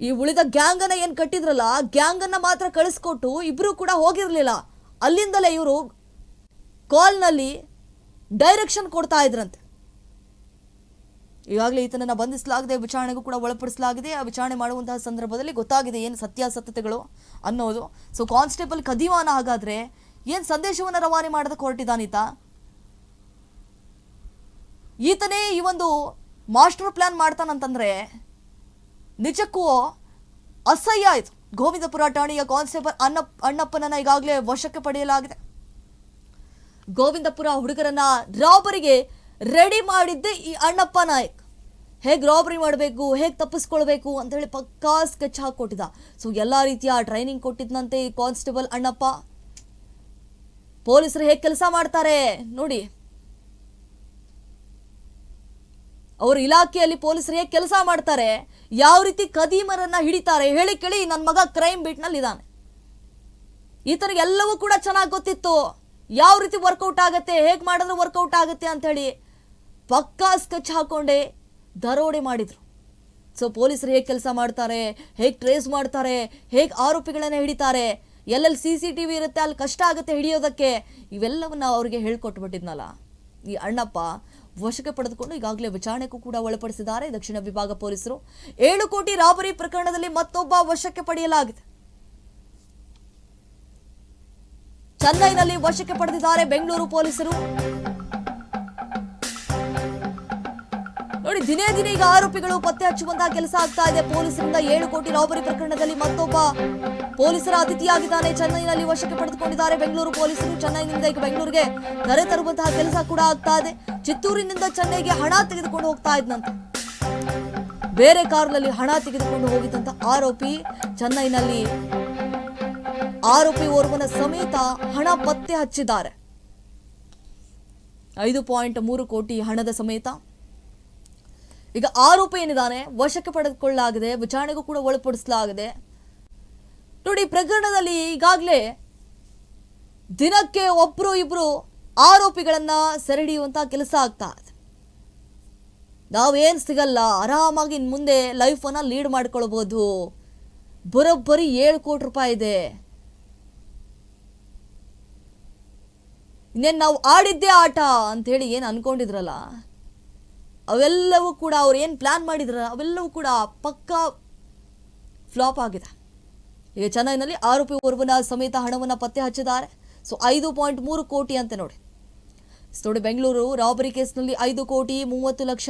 ಈ ಉಳಿದ ಗ್ಯಾಂಗನ್ನ ಏನು ಕಟ್ಟಿದ್ರಲ್ಲ ಗ್ಯಾಂಗ್ ಅನ್ನ ಮಾತ್ರ ಕಳಿಸ್ಕೊಟ್ಟು ಇಬ್ರು ಕೂಡ ಹೋಗಿರ್ಲಿಲ್ಲ. ಅಲ್ಲಿಂದಲೇ ಇವರು ಕಾಲ್ನಲ್ಲಿ ಡೈರೆಕ್ಷನ್ ಕೊಡ್ತಾ ಇದ್ರಂತೆ. ಈಗಾಗಲೇ ಈತನನ್ನ ಬಂಧಿಸಲಾಗಿದೆ, ವಿಚಾರಣೆಗೂ ಕೂಡ ಒಳಪಡಿಸಲಾಗಿದೆ. ಆ ವಿಚಾರಣೆ ಮಾಡುವಂತಹ ಸಂದರ್ಭದಲ್ಲಿ ಗೊತ್ತಾಗಿದೆ ಏನು ಸತ್ಯಾಸತ್ಯತೆಗಳು ಅನ್ನೋದು. ಸೊ ಕಾನ್ಸ್ಟೇಬಲ್ ಕದಿವಾನ ಹಾಗಾದ್ರೆ ಏನು ಸಂದೇಶವನ್ನು ರವಾನೆ ಮಾಡೋದಕ್ಕೆ ಹೊರಟಿದ್ದಾನೀತ ಈತನೇ ಈ ಒಂದು ಮಾಸ್ಟರ್ ಪ್ಲಾನ್ ಮಾಡ್ತಾನಂತಂದ್ರೆ ನಿಜಕ್ಕೂ ಅಸಹ್ಯ ಆಯಿತು. ಗೋವಿಂದಪುರ ಠಾಣೆಯ ಕಾನ್ಸ್ಟೇಬಲ್ ಅಣ್ಣ ಅಣ್ಣಪ್ಪನನ್ನ ಈಗಾಗಲೇ ವಶಕ್ಕೆ ಪಡೆಯಲಾಗಿದೆ. ಗೋವಿಂದಪುರ ಹುಡುಗರನ್ನ ರಾಬರಿಗೆ ರೆಡಿ ಮಾಡಿದ್ದೆ ಈ ಅಣ್ಣಪ್ಪ ನಾಯಕ್. ಹೇಗೆ ರಾಬರಿ ಮಾಡಬೇಕು, ಹೇಗೆ ತಪ್ಪಿಸ್ಕೊಳ್ಬೇಕು ಅಂತ ಹೇಳಿ ಪಕ್ಕಾ ಸ್ಕೆಚ್ ಹಾಕೊಟ್ಟಿದ್ದ ಸೊ ಎಲ್ಲ ರೀತಿಯ ಟ್ರೈನಿಂಗ್ ಕೊಟ್ಟಿದ್ದಂತೆ ಈ ಕಾನ್ಸ್ಟೇಬಲ್ ಅಣ್ಣಪ್ಪ. ಪೊಲೀಸರು ಹೇಗೆ ಕೆಲಸ ಮಾಡ್ತಾರೆ? ನೋಡಿ. ಅವ್ರ ಇಲಾಖೆಯಲ್ಲಿ ಪೊಲೀಸರು ಹೇಗೆ ಕೆಲಸ ಮಾಡ್ತಾರೆ, ಯಾವ ರೀತಿ ಕದೀಮರನ್ನ ಹಿಡಿತಾರೆ ಹೇಳಿ ಕೇಳಿ ನನ್ನ ಮಗ ಕ್ರೈಮ್ ಬೀಟ್ನಲ್ಲಿ ಇದ್ದಾನೆ. ಈತನಿಗೆ ಎಲ್ಲವೂ ಕೂಡ ಚೆನ್ನಾಗಿ ಗೊತ್ತಿತ್ತು. ಯಾವ ರೀತಿ ವರ್ಕೌಟ್ ಆಗುತ್ತೆ, ಹೇಗೆ ಮಾಡಿದ್ರೆ ವರ್ಕೌಟ್ ಆಗುತ್ತೆ ಅಂತ ಹೇಳಿ ಪಕ್ಕಾ ಸ್ಕೆಚ್ ಹಾಕೊಂಡೆ ದರೋಡೆ ಮಾಡಿದ್ರು. ಸೊ ಪೊಲೀಸರು ಹೇಗೆ ಕೆಲಸ ಮಾಡ್ತಾರೆ, ಹೇಗೆ ಟ್ರೇಸ್ ಮಾಡ್ತಾರೆ, ಹೇಗೆ ಆರೋಪಿಗಳನ್ನ ಹಿಡಿತಾರೆ, ಎಲ್ಲೆಲ್ಲಿ ಸಿ ಸಿ ಟಿ ವಿ ಇರುತ್ತೆ, ಅಲ್ಲಿ ಕಷ್ಟ ಆಗುತ್ತೆ ಹಿಡಿಯೋದಕ್ಕೆ, ಇವೆಲ್ಲವನ್ನು ಅವ್ರಿಗೆ ಹೇಳ್ಕೊಟ್ಬಿಟ್ಟಿದ್ನಲ್ಲ. ಈ ಅಣ್ಣಪ್ಪ ವಶಕ್ಕೆ ಪಡೆದುಕೊಂಡು ಈಗಾಗಲೇ ವಿಚಾರಣೆಗೂ ಕೂಡ ಒಳಪಡಿಸಿದ್ದಾರೆ. ದಕ್ಷಿಣ ವಿಭಾಗ ಪೊಲೀಸರು ಏಳು ಕೋಟಿ ರಾಬರಿ ಪ್ರಕರಣದಲ್ಲಿ ಮತ್ತೊಬ್ಬ ವಶಕ್ಕೆ ಪಡೆಯಲಾಗಿದೆ. ಚೆನ್ನೈನಲ್ಲಿ ವಶಕ್ಕೆ ಪಡೆದಿದ್ದಾರೆ ಬೆಂಗಳೂರು ಪೊಲೀಸರು. ನೋಡಿ ದಿನೇ ದಿನೇ ಈಗ ಆರೋಪಿಗಳು ಪತ್ತೆ ಹಚ್ಚುವಂತಹ ಕೆಲಸ ಆಗ್ತಾ ಇದೆ. ಪೊಲೀಸರಿಂದ ಏಳು ಕೋಟಿ ರಾಬರಿ ಪ್ರಕರಣದಲ್ಲಿ ಮತ್ತೊಬ್ಬ ಪೊಲೀಸರ ಅತಿಥಿಯಾಗಿದ್ದಾನೆ. ಚೆನ್ನೈನಲ್ಲಿ ವಶಕ್ಕೆ ಪಡೆದುಕೊಂಡಿದ್ದಾರೆ. ಬೆಂಗಳೂರು ಪೊಲೀಸರು ಚೆನ್ನೈನಿಂದ ಈಗ ಬೆಂಗಳೂರಿಗೆ ಕರೆ ತರುವಂತಹ ಕೆಲಸ ಕೂಡ ಆಗ್ತಾ ಇದೆ. ಚಿತ್ತೂರಿನಿಂದ ಚೆನ್ನೈಗೆ ಹಣ ತೆಗೆದುಕೊಂಡು ಹೋಗ್ತಾ ಇದ್ನಂತೆ. ಬೇರೆ ಕಾರ್ನಲ್ಲಿ ಹಣ ತೆಗೆದುಕೊಂಡು ಹೋಗಿದ್ದಂತ ಆರೋಪಿ ಚೆನ್ನೈನಲ್ಲಿ ಆರೋಪಿ ಓರ್ವನ ಸಮೇತ ಹಣ ಪತ್ತೆ ಹಚ್ಚಿದ್ದಾರೆ. ಐದು ಪಾಯಿಂಟ್ ಮೂರು ಕೋಟಿ ಹಣದ ಸಮೇತ ಈಗ ಆರೋಪಿ ಏನಿದ್ದಾನೆ ವಶಕ್ಕೆ ಪಡೆದುಕೊಳ್ಳಲಾಗಿದೆ, ವಿಚಾರಣೆಗೂ ಕೂಡ ಒಳಪಡಿಸಲಾಗಿದೆ. ನೋಡಿ, ಪ್ರಕರಣದಲ್ಲಿ ಈಗಾಗಲೇ ದಿನಕ್ಕೆ ಒಬ್ರು ಇಬ್ರು ಆರೋಪಿಗಳನ್ನ ಸೆರೆ ಹಿಡಿಯುವಂತ ಕೆಲಸ ಆಗ್ತಾ ಇದೆ. ನಾವೇನ್ ಸಿಗಲ್ಲ, ಆರಾಮಾಗಿ ಇನ್ ಮುಂದೆ ಲೈಫನ್ನು ಲೀಡ್ ಮಾಡ್ಕೊಳ್ಬೋದು. ಬರೋಬ್ಬರಿ ಏಳು ಕೋಟಿ ರೂಪಾಯಿ ಇದೆ. ಇನ್ನೇನು ನಾವು ಆಡಿದ್ದೇ ಆಟ ಅಂತ ಹೇಳಿ ಏನು ಅನ್ಕೊಂಡಿದ್ರಲ್ಲ? ಅವೆಲ್ಲವೂ ಕೂಡ ಅವ್ರು ಏನು ಪ್ಲ್ಯಾನ್ ಮಾಡಿದಾರಲ್ಲ, ಅವೆಲ್ಲವೂ ಕೂಡ ಪಕ್ಕಾ ಫ್ಲಾಪ್ ಆಗಿದೆ. ಈಗ ಚೆನ್ನೈನಲ್ಲಿ ಆರೋಪಿ ಓರ್ವನ ಸಮೇತ ಹಣವನ್ನು ಪತ್ತೆ ಹಚ್ಚಿದ್ದಾರೆ. ಸೊ ಐದು ಪಾಯಿಂಟ್ ಮೂರು ಕೋಟಿ ಅಂತ ನೋಡಿ. ನೋಡಿ ಬೆಂಗಳೂರು, ರಾಬರಿ ಕೇಸ್ನಲ್ಲಿ ಐದು ಕೋಟಿ ಮೂವತ್ತು ಲಕ್ಷ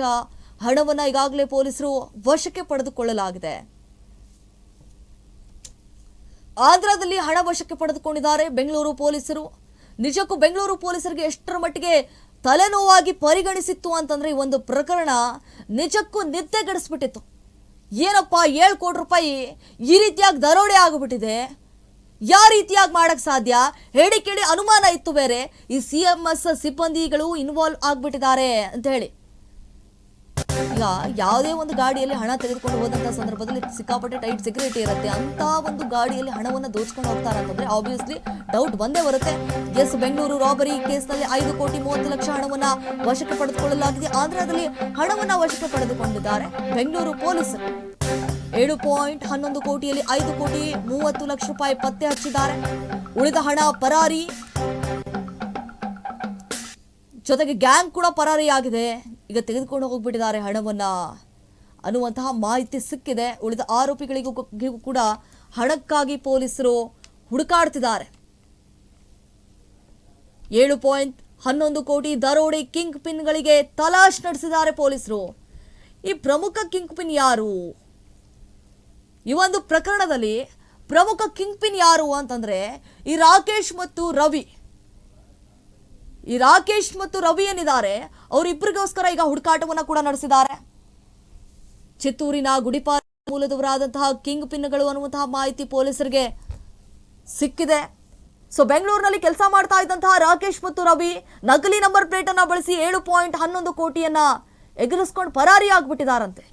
ಹಣವನ್ನು ಈಗಾಗಲೇ ಪೊಲೀಸರು ವಶಕ್ಕೆ ಪಡೆದುಕೊಳ್ಳಲಾಗಿದೆ. ಆಂಧ್ರದಲ್ಲಿ ಹಣ ವಶಕ್ಕೆ ಪಡೆದುಕೊಂಡಿದ್ದಾರೆ ಬೆಂಗಳೂರು ಪೊಲೀಸರು. ನಿಜಕ್ಕೂ ಬೆಂಗಳೂರು ಪೊಲೀಸರಿಗೆ ಎಷ್ಟರ ಮಟ್ಟಿಗೆ ತಲೆನೋವಾಗಿ ಪರಿಗಣಿಸಿತ್ತು ಅಂತಂದ್ರೆ ಈ ಒಂದು ಪ್ರಕರಣ ನಿಜಕ್ಕೂ ನಿದ್ದೆಗೆಡಿಸ್ಬಿಟ್ಟಿತ್ತು ಏನಪ್ಪ ಏಳು ಕೋಟಿ ರೂಪಾಯಿ ಈ ರೀತಿಯಾಗಿ ದರೋಡೆ ಆಗಿಬಿಟ್ಟಿದೆ. ಯಾವ ರೀತಿಯಾಗಿ ಮಾಡಕ್ ಸಾಧ್ಯ? ಹೇಳಿ ಕೇಳಿ ಅನುಮಾನ ಇತ್ತು ಬೇರೆ. ಈ ಸಿ ಎಂ ಎಸ್ ಸಿಬ್ಬಂದಿಗಳು ಇನ್ವಾಲ್ವ್ ಆಗ್ಬಿಟ್ಟಿದ್ದಾರೆ ಅಂತ ಹೇಳಿ. ಈಗ ಯಾವುದೇ ಒಂದು ಗಾಡಿಯಲ್ಲಿ ಹಣ ತೆಗೆದುಕೊಂಡು ಹೋದಂತ ಸಂದರ್ಭದಲ್ಲಿ ಸಿಕ್ಕಾಪಟ್ಟೆ ಟೈಟ್ ಸೆಕ್ಯೂರಿಟಿ ಇರುತ್ತೆ. ಅಂತ ಒಂದು ಗಾಡಿಯಲ್ಲಿ ಹಣವನ್ನು ದೋಚ್ಕೊಂಡು ಹೋಗ್ತಾರೆ ಅಂತಂದ್ರೆ ಆಬ್ವಿಯಸ್ಲಿ ಡೌಟ್ ಬಂದೇ ಬರುತ್ತೆ. ಎಸ್ ಬೆಂಗಳೂರು ರಾಬರಿ ಕೇಸ್ನಲ್ಲಿ ಐದು ಕೋಟಿ ಮೂವತ್ತು ಲಕ್ಷ ಹಣವನ್ನ ವಶಕ್ಕೆ ಪಡೆದುಕೊಳ್ಳಲಾಗಿದೆ. ಆಂಧ್ರದಲ್ಲಿ ಹಣವನ್ನ ವಶಕ್ಕೆ ಪಡೆದುಕೊಂಡಿದ್ದಾರೆ ಬೆಂಗಳೂರು ಪೊಲೀಸರು. ಏಳು ಪಾಯಿಂಟ್ ಹನ್ನೊಂದು ಕೋಟಿಯಲ್ಲಿ ಐದು ಕೋಟಿ ಮೂವತ್ತು ಲಕ್ಷ ರೂಪಾಯಿ ಪತ್ತೆ ಹಚ್ಚಿದ್ದಾರೆ. ಉಳಿದ ಹಣ ಪರಾರಿ. ಜೊತೆಗೆ ಗ್ಯಾಂಗ್ ಕೂಡ ಪರಾರಿಯಾಗಿದೆ. ಈಗ ತೆಗೆದುಕೊಂಡು ಹೋಗ್ಬಿಟ್ಟಿದ್ದಾರೆ ಹಣವನ್ನ. ಅನ್ನುವಂತಹ ಮಾಹಿತಿ ಸಿಕ್ಕಿದೆ. ಉಳಿದ ಆರೋಪಿಗಳಿಗೂ ಕೂಡ ಹಣಕ್ಕಾಗಿ ಪೊಲೀಸರು ಹುಡುಕಾಡ್ತಿದ್ದಾರೆ. ಏಳು ಪಾಯಿಂಟ್ ಹನ್ನೊಂದು ಕೋಟಿ ದರೋಡೆ ಕಿಂಗ್ ಪಿನ್ಗಳಿಗೆ ತಲಾಶ್ ನಡೆಸಿದ್ದಾರೆ ಪೊಲೀಸರು. ಈ ಪ್ರಮುಖ ಕಿಂಗ್ ಪಿನ್ ಯಾರು? ಈ ಒಂದು ಪ್ರಕರಣದಲ್ಲಿ ಪ್ರಮುಖ ಕಿಂಗ್ ಪಿನ್ ಯಾರು ಅಂತಂದ್ರೆ ಈ ರಾಕೇಶ್ ಮತ್ತು ರವಿ. ಈ ರಾಕೇಶ್ ಮತ್ತು ರವಿ ಏನಿದ್ದಾರೆ, ಅವರಿಬ್ಬರಿಗೋಸ್ಕರ ಈಗ ಹುಡುಕಾಟವನ್ನು ಕೂಡ ನಡೆಸಿದ್ದಾರೆ. ಚಿತ್ತೂರಿನ ಗುಡಿಪಾರ ಮೂಲದವರಾದಂತಹ ಕಿಂಗ್ ಪಿನ್ಗಳು ಅನ್ನುವಂತಹ ಮಾಹಿತಿ ಪೊಲೀಸರಿಗೆ ಸಿಕ್ಕಿದೆ. ಸೊ ಬೆಂಗಳೂರಿನಲ್ಲಿ ಕೆಲಸ ಮಾಡ್ತಾ ಇದ್ದಂತಹ ರಾಕೇಶ್ ಮತ್ತು ರವಿ ನಕಲಿ ನಂಬರ್ ಪ್ಲೇಟ್ ಅನ್ನ ಬಳಸಿ ಏಳು ಪಾಯಿಂಟ್ ಹನ್ನೊಂದು ಕೋಟಿಯನ್ನ ಎಗರಿಸ್ಕೊಂಡು ಪರಾರಿ ಆಗ್ಬಿಟ್ಟಿದಾರಂತೆ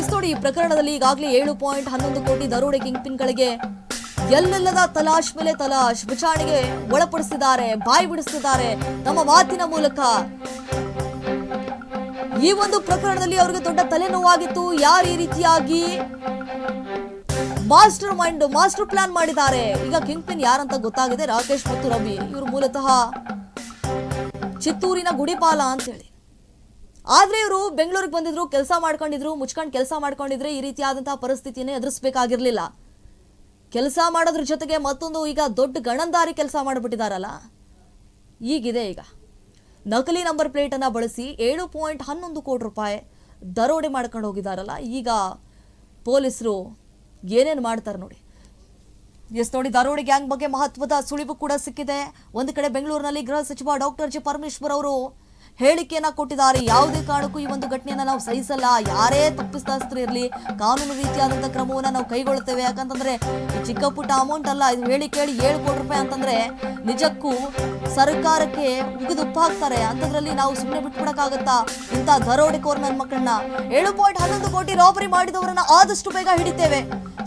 ಎಸ್ ನೋಡಿ ಈ ಪ್ರಕರಣದಲ್ಲಿ ಈಗಾಗಲೇ ಏಳು ಪಾಯಿಂಟ್ ಹನ್ನೊಂದು ಕೋಟಿ ದರೋಡೆ ಕಿಂಗ್ ಪಿನ್ಗಳಿಗೆ ಎಲ್ಲೆಲ್ಲದ ತಲಾಶ್ ಮೇಲೆ ತಲಾಶ್ ವಿಚಾರಣೆಗೆ ಒಳಪಡಿಸಿದ್ದಾರೆ, ಬಾಯಿ ಬಿಡಿಸಿದ್ದಾರೆ. ತಮ್ಮ ಮಾತಿನ ಮೂಲಕ ಈ ಒಂದು ಪ್ರಕರಣದಲ್ಲಿ ಅವರಿಗೆ ದೊಡ್ಡ ತಲೆನೋವಾಗಿತ್ತು. ಯಾರು ಈ ರೀತಿಯಾಗಿ ಮಾಸ್ಟರ್ ಮೈಂಡ್, ಮಾಸ್ಟರ್ ಪ್ಲಾನ್ ಮಾಡಿದ್ದಾರೆ? ಈಗ ಕಿಂಗ್ ಪಿನ್ ಯಾರಂತ ಗೊತ್ತಾಗಿದೆ. ರಾಕೇಶ್ ಮತ್ತು ರವಿ, ಇವರು ಮೂಲತಃ ಚಿತ್ತೂರಿನ ಗುಡಿಪಾಲ ಅಂತೇಳಿ. ಆದ್ರೆ ಇವರು ಬೆಂಗಳೂರಿಗೆ ಬಂದಿದ್ರು, ಕೆಲಸ ಮಾಡ್ಕೊಂಡಿದ್ರು, ಮುಚ್ಕೊಂಡು ಕೆಲಸ ಮಾಡ್ಕೊಂಡಿದ್ರೆ ಈ ರೀತಿಯಾದಂತಹ ಪರಿಸ್ಥಿತಿಯನ್ನು ಎದುರಿಸಬೇಕಾಗಿರ್ಲಿಲ್ಲ. ಕೆಲಸ ಮಾಡೋದ್ರ ಜೊತೆಗೆ ಮತ್ತೊಂದು ಈಗ ದೊಡ್ಡ ಗಣಂದಾರಿ ಕೆಲಸ ಮಾಡಿಬಿಟ್ಟಿದಾರಲ್ಲ. ಈಗಿದೆ ಈಗ. ನಕಲಿ ನಂಬರ್ ಪ್ಲೇಟನ್ನು ಬಳಸಿ ಏಳು ಪಾಯಿಂಟ್ ಹನ್ನೊಂದು ಕೋಟಿ ರೂಪಾಯಿ ದರೋಡೆ ಮಾಡ್ಕೊಂಡು ಹೋಗಿದಾರಲ್ಲ. ಈಗ ಪೊಲೀಸರು ಏನೇನು ಮಾಡ್ತಾರೆ ನೋಡಿ. ಎಸ್ ನೋಡಿ, ದರೋಡೆ ಗ್ಯಾಂಗ್ ಬಗ್ಗೆ ಮಹತ್ವದ ಸುಳಿವು ಕೂಡ ಸಿಕ್ಕಿದೆ. ಒಂದು ಕಡೆ ಬೆಂಗಳೂರಿನಲ್ಲಿ ಗೃಹ ಸಚಿವ ಡಾಕ್ಟರ್ ಜಿ ಪರಮೇಶ್ವರ್ ಅವರು ಹೇಳಿಕೆಯನ್ನ ಕೊಟ್ಟಿದ್ದಾರೆ. ಯಾವುದೇ ಕಾರಣಕ್ಕೂ ಈ ಒಂದು ಘಟನೆಯನ್ನ ನಾವು ಸಹಿಸಲ್ಲ. ಯಾರೇ ತಪ್ಪಿಸ್ತಾಸ್ತ್ರ ಇರಲಿ, ಕಾನೂನು ರೀತಿಯಾದಂಥ ಕ್ರಮವನ್ನ ನಾವು ಕೈಗೊಳ್ಳುತ್ತೇವೆ. ಯಾಕಂತಂದ್ರೆ ಚಿಕ್ಕ ಪುಟ್ಟ ಅಮೌಂಟ್ ಅಲ್ಲ, ಇದು ಹೇಳಿ ಕೇಳಿ ಏಳು ಕೋಟಿ ರೂಪಾಯಿ ಅಂತಂದ್ರೆ ನಿಜಕ್ಕೂ ಸರ್ಕಾರಕ್ಕೆ ಉಗಿದುಪ್ಪ ಉಪ್ಪಾಕ್ತಾರೆ. ಅಂಥದ್ರಲ್ಲಿ ನಾವು ಸುಮ್ಮನೆ ಬಿಟ್ಬಿಡಕ್ಕಾಗತ್ತಾ? ಇಂಥ ದರೋಡೆಕೋರ್ ನನ್ನ ಮಕ್ಕಳನ್ನ. ಏಳು ಪಾಯಿಂಟ್ ಹನ್ನೊಂದು ಕೋಟಿ ರಾಬರಿ ಮಾಡಿದವರನ್ನ ಆದಷ್ಟು ಬೇಗ ಹಿಡಿತೇವೆ.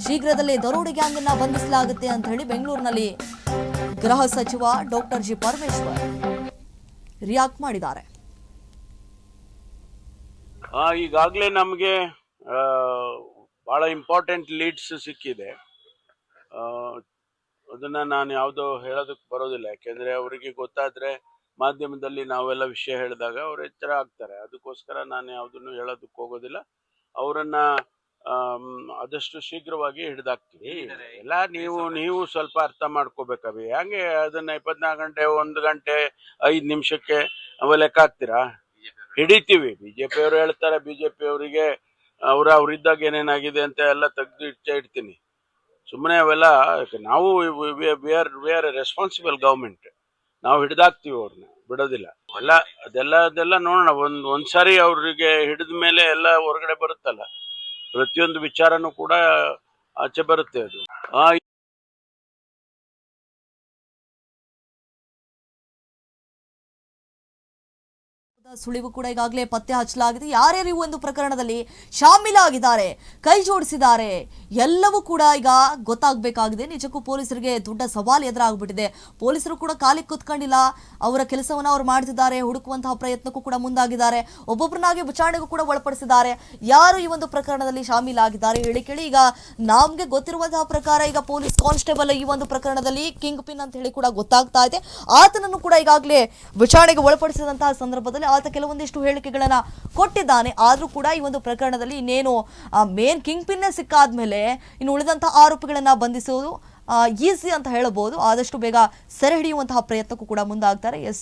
ಶೀಘ್ರದಲ್ಲೇ ದರೋಡೆ ಗ್ಯಾಂಗ್ ಅನ್ನ ಬಂಧಿಸಲಾಗುತ್ತೆ ಅಂತ ಹೇಳಿ ಬೆಂಗಳೂರಿನಲ್ಲಿ ಗೃಹ ಸಚಿವ ಡಾಕ್ಟರ್ ಜಿ ಪರಮೇಶ್ವರ್ ರಿಯಾಕ್ಟ್ ಮಾಡಿದ್ದಾರೆ. ಈಗಾಗಲೇ ನಮಗೆ ಭಾಳ ಇಂಪಾರ್ಟೆಂಟ್ ಲೀಡ್ಸ್ ಸಿಕ್ಕಿದೆ. ಅದನ್ನು ನಾನು ಯಾವುದೋ ಹೇಳೋದಕ್ಕೆ ಬರೋದಿಲ್ಲ. ಯಾಕೆಂದರೆ ಅವರಿಗೆ ಗೊತ್ತಾದರೆ ಮಾಧ್ಯಮದಲ್ಲಿ ನಾವೆಲ್ಲ ವಿಷಯ ಹೇಳಿದಾಗ ಅವ್ರು ಎಚ್ಚರ ಆಗ್ತಾರೆ. ಅದಕ್ಕೋಸ್ಕರ ನಾನು ಯಾವುದನ್ನು ಹೇಳೋದಕ್ಕೆ ಹೋಗೋದಿಲ್ಲ. ಅವರನ್ನು ಆದಷ್ಟು ಶೀಘ್ರವಾಗಿ ಹಿಡಿದಾಕ್ತೀವಿ. ಎಲ್ಲ ನೀವು ನೀವು ಸ್ವಲ್ಪ ಅರ್ಥ ಮಾಡ್ಕೋಬೇಕವಿ ಹಂಗೆ ಅದನ್ನ ಇಪ್ಪತ್ನಾಲ್ಕು ಗಂಟೆ, ಒಂದು ಗಂಟೆ, ಐದು ನಿಮಿಷಕ್ಕೆ ಅವ ಲೆಕ್ಕ ಹಾಕ್ತೀರಾ? ಹಿಡಿತೀವಿ. ಬಿಜೆಪಿ ಅವರು ಹೇಳ್ತಾರೆ ಬಿಜೆಪಿ ಅವರಿಗೆ ಅವ್ರ ಅವ್ರಿದ್ದಾಗ ಏನೇನಾಗಿದೆ ಅಂತ ಎಲ್ಲ ತೆಗೆದು ಇಟ್ಟೇ ಇಡ್ತೀನಿ. ಸುಮ್ಮನೆ ಅವೆಲ್ಲ, ನಾವು we are we are responsible government. ನಾವು ಹಿಡ್ದಾಕ್ತಿವಿ ಅವ್ರನ್ನ ಬಿಡೋದಿಲ್ಲ. ಎಲ್ಲ ಅದೆಲ್ಲ ಅದೆಲ್ಲ ನೋಡೋಣ. ಒಂದ್ ಒಂದ್ಸಾರಿ ಅವ್ರಿಗೆ ಹಿಡಿದ ಮೇಲೆ ಎಲ್ಲ ಹೊರಗಡೆ ಬರುತ್ತಲ್ಲ, ಪ್ರತಿಯೊಂದು ವಿಚಾರನೂ ಕೂಡ ಆಚೆ ಬರುತ್ತೆ ಅದು. ಆ ಸುಳಿವು ಕೂಡ ಈಗಾಗಲೇ ಪತ್ತೆ ಹಚ್ಚಲಾಗಿದೆ. ಯಾರ್ಯಾರು ಈ ಒಂದು ಪ್ರಕರಣದಲ್ಲಿ ಶಾಮೀಲಾಗಿದ್ದಾರೆ, ಕೈ ಜೋಡಿಸಿದ್ದಾರೆ, ಎಲ್ಲವೂ ಕೂಡ ಈಗ ಗೊತ್ತಾಗಬೇಕಾಗಿದೆ. ನಿಜಕ್ಕೂ ಪೊಲೀಸರಿಗೆ ದೊಡ್ಡ ಸವಾಲು ಎದುರಾಗ್ಬಿಟ್ಟಿದೆ. ಪೊಲೀಸರು ಕೂಡ ಕಾಲಿಗೆ ಕುತ್ಕೊಂಡಿಲ್ಲ. ಅವರ ಕೆಲಸವನ್ನು ಅವ್ರು ಮಾಡ್ತಿದ್ದಾರೆ, ಹುಡುಕುವಂತಹ ಪ್ರಯತ್ನಕ್ಕೂ ಕೂಡ ಮುಂದಾಗಿದ್ದಾರೆ. ಒಬ್ಬೊಬ್ಬರನ್ನಾಗಿ ವಿಚಾರಣೆಗೂ ಕೂಡ ಒಳಪಡಿಸಿದ್ದಾರೆ. ಯಾರು ಈ ಒಂದು ಪ್ರಕರಣದಲ್ಲಿ ಶಾಮೀಲಾಗಿದ್ದಾರೆ ಹೇಳಿ ಕೇಳಿ. ಈಗ ನಮ್ಗೆ ಗೊತ್ತಿರುವಂತಹ ಪ್ರಕಾರ ಈಗ ಪೊಲೀಸ್ ಕಾನ್ಸ್ಟೇಬಲ್ ಈ ಒಂದು ಪ್ರಕರಣದಲ್ಲಿ ಕಿಂಗ್ ಪಿನ್ ಅಂತ ಹೇಳಿ ಕೂಡ ಗೊತ್ತಾಗ್ತಾ ಇದೆ. ಆತನನ್ನು ಕೂಡ ಈಗಾಗಲೇ ವಿಚಾರಣೆಗೆ ಒಳಪಡಿಸಿದಂತಹ ಸಂದರ್ಭದಲ್ಲಿ ಆತ ಕೆಲವೊಂದಿಷ್ಟು ಹೇಳಿಕೆಗಳನ್ನ ಕೊಟ್ಟಿದ್ದಾನೆ. ಆದರೂ ಕೂಡ ಈ ಒಂದು ಪ್ರಕರಣದಲ್ಲಿ ಇನ್ನೇನು ಮೇನ್ ಕಿಂಗ್ ಪಿನ್ನೇ ಸಿಕ್ಕಾದ್ಮೇಲೆ ಇನ್ನು ಉಳಿದಂತಹ ಆರೋಪಿಗಳನ್ನು ಬಂಧಿಸುವುದು ಈಸಿ ಅಂತ ಹೇಳಬಹುದು. ಆದಷ್ಟು ಬೇಗ ಸೆರೆ ಹಿಡಿಯುವಂತಹ ಪ್ರಯತ್ನಕ್ಕೂ ಕೂಡ ಮುಂದಾಗ್ತಾರೆ. ಎಸ್